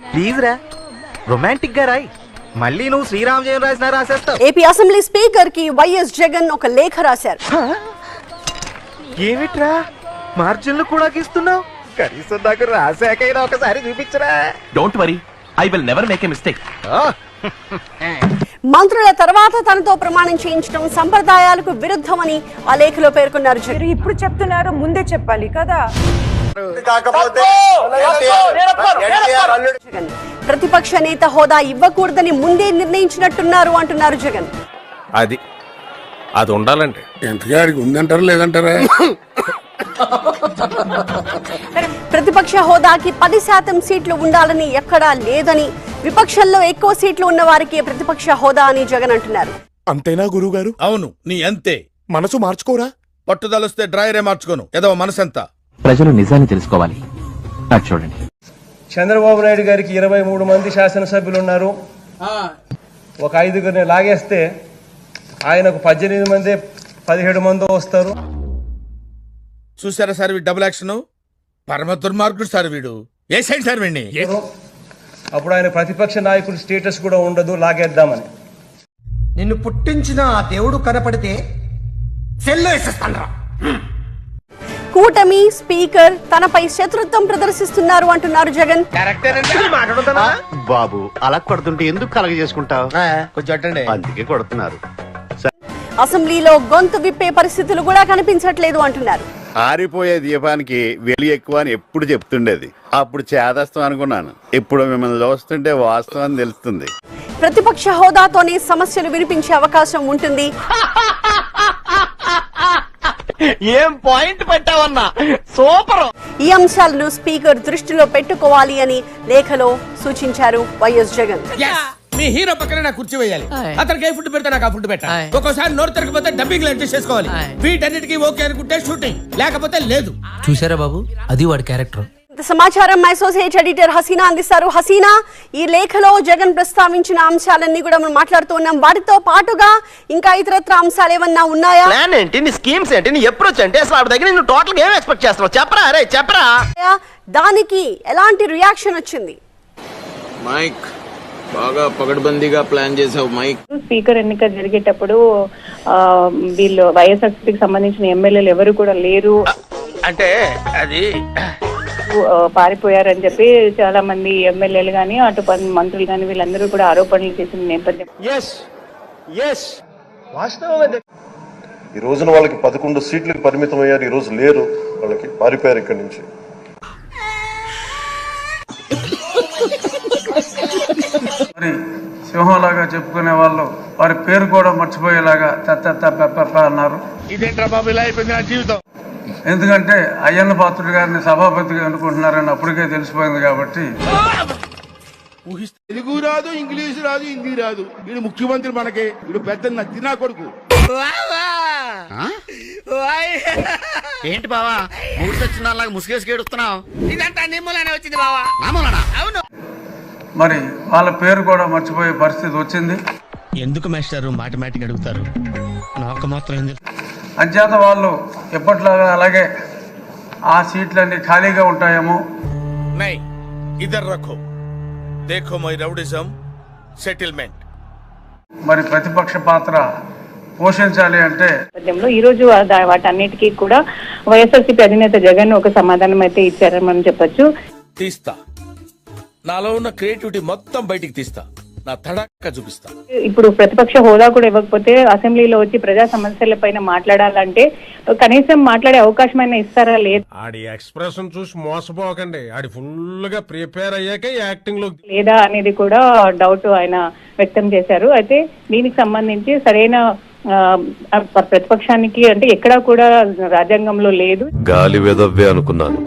Please రా. రొమాంటిక్గా రాయి. మళ్ళీ నువ్వు శ్రీరామ్ జయం రాసిన రాసేస్తావు. ఏపీ అసెంబ్లీ స్పీకర్కి వైఎస్ జగన్ ఒక లేఖ రాశారు. ఏమిట్రా? మార్జిన్లు కూడా గీస్తున్నావు? కనీసం నాకు రాసాకైనా ఒకసారి చూపించరా? Don't worry I will never make a mistake మంత్రుల తర్వాత తనతో ప్రమాణం చేయించడం సంప్రదాయాలకు విరుద్ధమని ఆ లేఖలో పేర్కొన్నారు ఇప్పుడు చెప్తున్నారు ముందే చెప్పాలి కదా? ప్రతిపక్ష నేత హోదా ఇవ్వకూడదని ముందే నిర్ణయించినట్టున్నారు అంటున్నారు జగన్. అది అది ఉండాలండి. ఎంతగాడికి ఉందంటారా లేదంటారా? ప్రతిపక్ష హోదాకి పది శాతం సీట్లు ఉండాలని ఎక్కడా లేదని విపక్షంలో ఎక్కువ సీట్లు ఉన్న వారికి ప్రతిపక్ష హోదా అని జగన్ అంటున్నారు. అంతేనా గురువుగారు? అవును నీ అంతే. మనసు మార్చుకోరా? పట్టుదలొస్తే డ్రాయరే మార్చుకోను. ఏదో మనసంతా. ప్రజలు నిజాన్ని తెలుసుకోవాలి. చూడండి. చంద్రబాబు నాయుడు గారికి ఇరవై మూడు మంది శాసనసభ్యులు ఉన్నారు ఒక ఐదుగురిని లాగేస్తే ఆయనకు పద్దెనిమిది మంది పదిహేడు మంది వస్తారు. చూసారా సార్ వీడు డబుల్ యాక్షన్ పరమ దుర్మార్గుడు సార్ వీడు. ఏ సైడ్ సార్ వీడిని? అప్పుడు ఆయన ప్రతిపక్ష నాయకుడి స్టేటస్ కూడా ఉండదు లాగేద్దామని. నిన్ను పుట్టించిన ఆ దేవుడు కనపడితే సెల్లో వేసేస్తాను కూటమి స్పీకర్ తనపై శత్రుత్వం ప్రదర్శిస్తున్నారు అంటున్నారు జగన్. బాబు అలా కొడుతుంటే ఎందుకు కలగ చేసుకుంటావు? కొంచెం అట్టండి. అందుకే కొడుతున్నారు. అసెంబ్లీలో గొంతు విప్పే పరిస్థితులు కూడా కనిపించట్లేదు అంటున్నారు. ఆరిపోయే దీపానికి వెలి ఎక్కువ అని ఎప్పుడు చెప్తుండేది. అప్పుడు చేదస్తం అనుకున్నాను. ఇప్పుడు మిమ్మల్ని చూస్తుంటే వాస్తవం తెలుస్తుంది. ప్రతిపక్ష హోదాతోనే సమస్యలు వినిపించే అవకాశం ఉంటుంది. ఏం పాయింట్ పెట్టావన్నా? సూపర్. ఈ అంశాలను స్పీకర్ దృష్టిలో పెట్టుకోవాలి అని లేఖలో సూచించారు వైఎస్ జగన్. మీ హీరో పక్కన నాకు కుర్చీ వేయాలి. అతనికి ఏ ఫుడ్ పెడితే నాకు ఆ ఫుడ్ పెట్టాలి ఒక్కోసారి నోరు తిరగకపోతే డబ్బింగ్ అడ్జస్ట్ చేసుకోవాలి. వీటన్నిటికీ ఓకే అనుకుంటే షూటింగ్. లేకపోతే లేదు. చూసారా బాబు? అది వాడి క్యారెక్టర్. సమాచారం అసోసియేట్ ఎడిటర్ హసీనా అందిస్తారు. హసీనా ఈ లేఖలో జగన్ ప్రస్తావించిన అంశాలన్నీ కూడా మనం మాట్లాడుతూ ఉన్నాం. వాటితో పాటుగా ఇంకా ఇతరత్ర అంశాలు ఏమన్నా ఉన్నాయా? ప్లాన్ ఏంటి? నీ స్కీమ్స్ ఏంటి? నీ అప్రోచ్ ఏంటి? అసలు ఆవిడ దగ్గర నువ్వు టోటల్ ఏం ఎక్స్పెక్ట్ చేస్తున్నావు? చెప్పరా అరే చెప్పరా. దానికి ఎలాంటి రియాక్షన్ వచ్చింది? మైక్ బాగా పగడ్బందీగా ప్లాన్ చేసావు మైక్ స్పీకర్ ఎన్నిక జరిగేటప్పుడు వీళ్ళు వైఎస్ఆర్సీపీకి సంబంధించిన ఎమ్మెల్యేలు ఎవరు కూడా లేరు. అంటే అది పారిపోయారని చెప్పి చాలా మంది ఎమ్మెల్యేలు కానీ అటు పన్- మంత్రులు కానీ వీళ్ళందరూ కూడా ఆరోపణలు చేసిన నేపథ్యం. ఈ రోజున వాళ్ళకి పదకొండు సీట్లకు పరిమితం అయ్యారు ఈ రోజు లేరు వాళ్ళకి పారిపోయారు ఇక్కడి నుంచి. మరి సింహంలాగా చెప్పుకునే వాళ్ళు వారి పేరు కూడా మర్చిపోయేలాగా తత్త అన్నారు. ఇదేంట్రా బాబు ఇలా అయిపోయింది నా జీవితం. ఎందుకంటే అయ్యన్న పాత్రుడు గారిని సభాపతిగా అనుకుంటున్నారని అప్పటికే తెలిసిపోయింది కాబట్టి తెలుగు రాదు ఇంగ్లీష్ రాదు హిందీ రాదు. వీడు ముఖ్యమంత్రి మనకి. వీడు పెద్ద నచ్చి నా కొడుకు. ఏంటి బావా? మూడు సచ్చినాలాగా ముసుగేసి ఏడుస్తున్నావు? ఇదంతా నిమ్మలనే వచ్చింది బావా. అవును. మరి వాళ్ళ పేరు కూడా మర్చిపోయే పరిస్థితి వచ్చింది. ఎందుకు మేస్టారు మాటమాటిక్ అడుగుతారు? నాకు మాత్రం ఎందుకు? అంచేత వాళ్ళు ఎప్పట్లాగా అలాగే ఆ సీట్లన్నీ ఖాళీగా ఉంటాయేమో. నై ఇద్దరు రఖో. దేఖో మై రౌడిజం సెటిల్మెంట్. మరి ప్రతిపక్ష పాత్ర పోషించాలి అంటే ఈ రోజు వాటన్నిటికీ కూడా వైఎస్ఆర్సీపీ అధినేత జగన్ ఒక సమాధానం అయితే ఇచ్చారని మనం చెప్పొచ్చు. తీస్తా. నాలో ఉన్న క్రియేటివిటీ మొత్తం బయటికి తీస్తా. నా తడాక చూపిస్తా. ఇప్పుడు ప్రతిపక్ష హోదా కూడా ఇవ్వకపోతే అసెంబ్లీలో వచ్చి ప్రజా సమస్యల పైన మాట్లాడాలంటే కనీసం మాట్లాడే అవకాశం అయినా ఇస్తారా లేదు? ఆడి ఎక్స్ప్రెషన్ చూసి మోసపోకండి. ఆడి ఫుల్గా ప్రిపేర్ అయ్యాకే యాక్టింగ్లో లేదా అనేది కూడా డౌట్ ఆయన వ్యక్తం చేశారు. అయితే దీనికి సంబంధించి సరైన ప్రతిపక్షానికి అంటే ఎక్కడా కూడా రాజ్యాంగంలో లేదు. గాలి వెదవ్వే అనుకున్నాను.